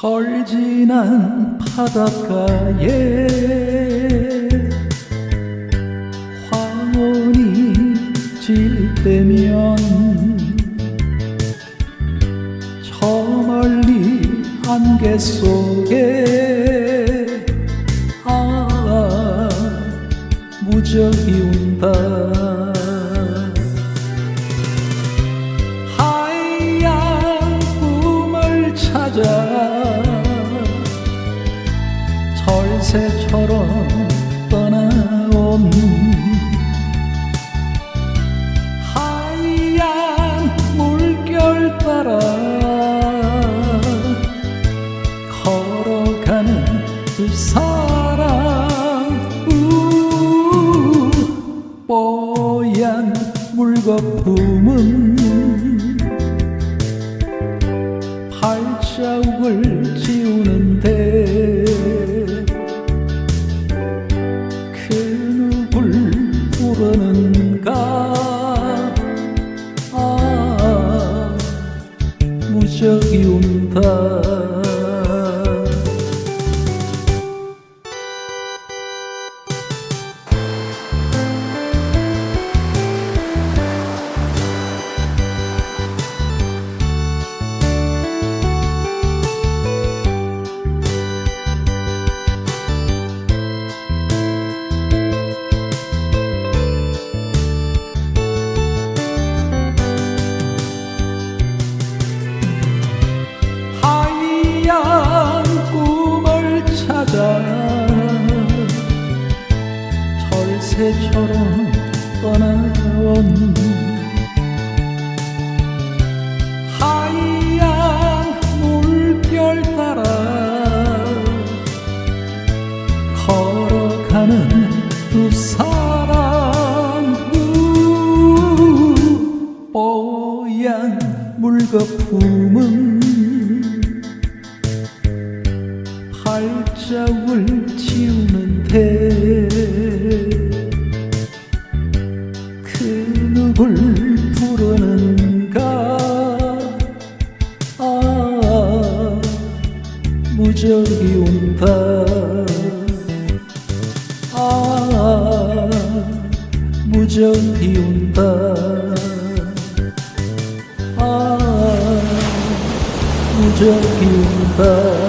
철진한 바닷가에 황혼이 질 때면 저 멀리 안개 속에 아 무적이 온다 새처럼 떠나온 하얀 물결 따라 걸어가는 두 사람. 우 뽀얀 물거품은 발자국을 지우는데 적이 온다 찾아 철새처럼 떠나온 하얀 물결 따라 걸어가는 두 사람 우 뽀얀 물거품은 발자국을 지우는데 그 누굴 부르는가? 아 무적이 온다. 아 무적이 온다. 아 무적이 온다